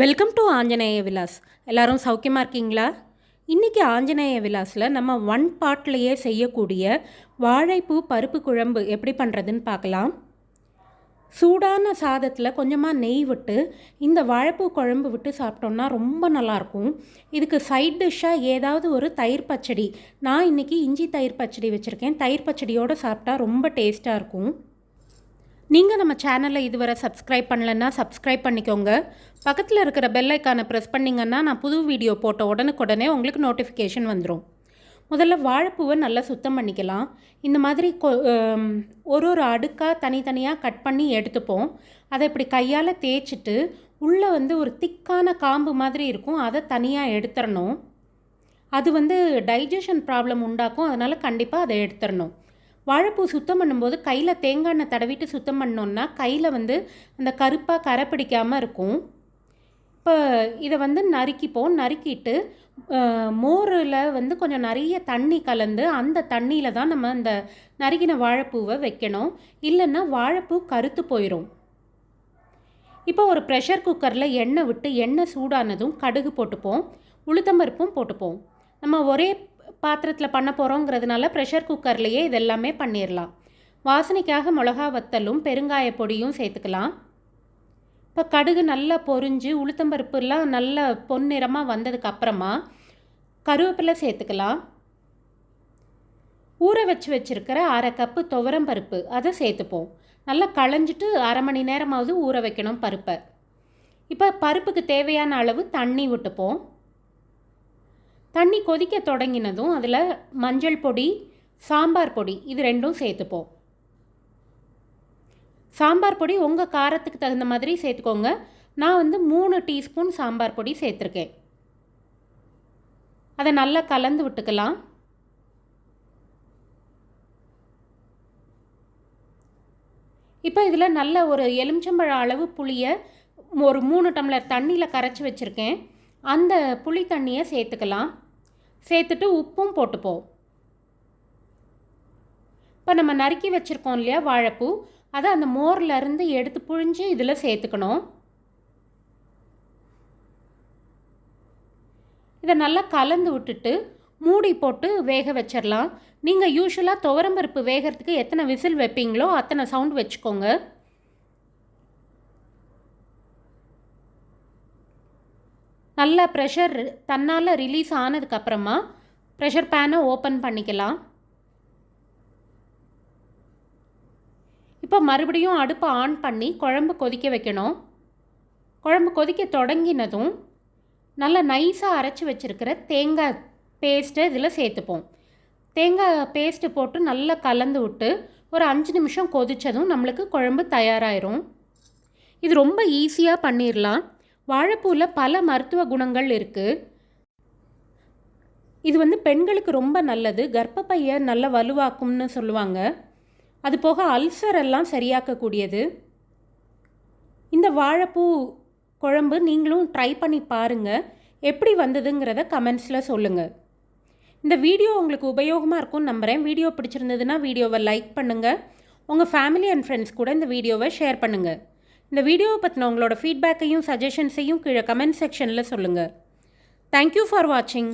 Welcome to Anjaneya Vilas எல்லாரும் சௌக்கியமாக இருக்கீங்களா? இன்றைக்கி ஆஞ்சநேய விலாஸில் நம்ம ஒன் பாட்லேயே செய்யக்கூடிய வாழைப்பூ பருப்பு குழம்பு எப்படி பண்ணுறதுன்னு பார்க்கலாம். சூடான சாதத்தில் கொஞ்சமாக நெய் விட்டு இந்த வாழைப்பூ குழம்பு விட்டு சாப்பிட்டோம்னா ரொம்ப நல்லாயிருக்கும் இதுக்கு சைட் டிஷ்ஷாக ஏதாவது ஒரு தயிர் பச்சடி. நான் இன்றைக்கி இஞ்சி தயிர் பச்சடி வச்சுருக்கேன். தயிர் பச்சடியோடு சாப்பிட்டா ரொம்ப டேஸ்ட்டாக இருக்கும். நீங்கள் நம்ம சேனலை இதுவரை சப்ஸ்கிரைப் பண்ணலன்னா சப்ஸ்கிரைப் பண்ணிக்கோங்க. பக்கத்தில் இருக்கிற பெல் ஐக்கானை ப்ரெஸ் பண்ணிங்கன்னா நான் புது வீடியோ போட்ட உடனுக்குடனே உங்களுக்கு நோட்டிஃபிகேஷன் வந்துடும் முதல்ல வாழைப்பூவை நல்லா சுத்தம் பண்ணிக்கலாம். இந்த மாதிரி கொ ஒரு ஒரு அடுக்காக தனித்தனியாக கட் பண்ணி எடுத்துப்போம். அதை இப்படி கையால் தேய்ச்சிட்டு உள்ளே வந்து ஒரு திக்கான காம்பு மாதிரி இருக்கும். அதை தனியாக எடுத்துடணும் அது வந்து டைஜஷன் ப்ராப்ளம் உண்டாக்கும். அதனால் கண்டிப்பாக அதை எடுத்துடணும் வாழைப்பூ சுத்தம் பண்ணும்போது கையில் தேங்காய் எண்ணெய் தடவிட்டு சுத்தம் பண்ணோன்னா கையில் வந்து அந்த கருப்பாக கரை பிடிக்காமல் இருக்கும். இப்போ இதை வந்து நறுக்கிப்போம். நறுக்கிட்டு மோரில் வந்து கொஞ்சம் நிறைய தண்ணி கலந்து அந்த தண்ணியில் தான் நம்ம அந்த நறுக்கின வாழைப்பூவை வைக்கணும். இல்லைன்னா வாழைப்பூ கருத்து போயிடும் இப்போ ஒரு ப்ரெஷர் குக்கரில் எண்ணெய் விட்டு எண்ணெய் சூடானதும் கடுகு போட்டுப்போம். உளுத்தம்பருப்பும் போட்டுப்போம். நம்ம ஒரே பாத்திரத்தில் பண்ண போகிறோங்கிறதுனால ப்ரெஷர் குக்கர்லேயே இதெல்லாமே பண்ணிடலாம் வாசனைக்காக மிளகா வத்தலும் பெருங்காய பொடியும் சேர்த்துக்கலாம். இப்போ கடுகு நல்லா பொரிஞ்சு உளுத்தம்பருப்புலாம் நல்ல பொன்னிறமாக வந்ததுக்கு அப்புறமா கருவேப்பிலை சேர்த்துக்கலாம். ஊற வச்சு வச்சுருக்கிற அரை கப்பு துவரம் பருப்பு அதை சேர்த்துப்போம். நல்லா களைஞ்சிட்டு அரை மணி நேரமாவது ஊற வைக்கணும் பருப்பை. இப்போ பருப்புக்கு தேவையான அளவு தண்ணி விட்டுப்போம் தண்ணி கொதிக்க தொடங்கினதும் அதில் மஞ்சள் பொடி சாம்பார் பொடி இது ரெண்டும் சேர்த்துப்போம். சாம்பார் பொடி உங்கள் காரத்துக்கு தகுந்த மாதிரி சேர்த்துக்கோங்க. நான் வந்து மூணு டீஸ்பூன் சாம்பார் பொடி சேர்த்துருக்கேன். அதை நல்லா கலந்து விட்டுக்கலாம். இப்போ இதில் நல்ல ஒரு எலுமிச்சம்பழம் அளவு புளியை ஒரு மூணு டம்ளர் தண்ணியில் கரைச்சி வச்சுருக்கேன். அந்த புளி தண்ணியை சேர்த்துக்கலாம். சேர்த்துட்டு உப்பும் போட்டுப்போம். இப்போ நம்ம நறுக்கி வச்சுருக்கோம் இல்லையா வாழைப்பூ? அதை அந்த மோர்லேருந்து எடுத்து புழிஞ்சு இதில் சேர்த்துக்கணும். இதை நல்லா கலந்து விட்டுட்டு மூடி போட்டு வேக வச்சிடலாம். நீங்கள் யூஸ்வலாக துவரம்பருப்பு வேகிறதுக்கு எத்தனை விசில் வைப்பீங்களோ அத்தனை சவுண்ட் வச்சுக்கோங்க. நல்லா ப்ரெஷர் தன்னால் ரிலீஸ் ஆனதுக்கப்புறமா ப்ரெஷர் பேனை ஓப்பன் பண்ணிக்கலாம். இப்போ மறுபடியும் அடுப்பை ஆன் பண்ணி குழம்பு கொதிக்க வைக்கணும். குழம்பு கொதிக்க தொடங்கினதும் நல்லா நைஸாக அரைச்சி வச்சுருக்கிற தேங்காய் பேஸ்ட்டை இதில் சேர்த்துப்போம். தேங்காய் பேஸ்ட்டு போட்டு நல்லா கலந்து விட்டு ஒரு அஞ்சு நிமிஷம் கொதித்ததும் நம்மளுக்கு குழம்பு தயாராயிரும். இது ரொம்ப ஈஸியாக பண்ணிடலாம் வாழைப்பூவில் பல மருத்துவ குணங்கள் இருக்குது இது வந்து பெண்களுக்கு ரொம்ப நல்லது. கர்ப்பப்பையை நல்ல வலுவாக்கும்னு சொல்லுவாங்க. அது போக அல்சர் எல்லாம் சரியாக்கக்கூடியது. இந்த வாழைப்பூ குழம்பு நீங்களும் ட்ரை பண்ணி பாருங்கள் எப்படி வந்ததுங்கிறத கமெண்ட்ஸில் சொல்லுங்கள் இந்த வீடியோ உங்களுக்கு உபயோகமாக இருக்கும்னு நம்புகிறேன் வீடியோ பிடிச்சிருந்ததுன்னா வீடியோவை லைக் பண்ணுங்கள் உங்கள் ஃபேமிலி அண்ட் ஃப்ரெண்ட்ஸ் கூட இந்த வீடியோவை ஷேர் பண்ணுங்கள் இந்த வீடியோவை பற்றின உங்களோட ஃபீட்பேக்கையும் சஜஷன்ஸையும் கீழே கமெண்ட் செக்ஷனில் சொல்லுங்கள் தேங்க்யூ ஃபார் வாட்சிங்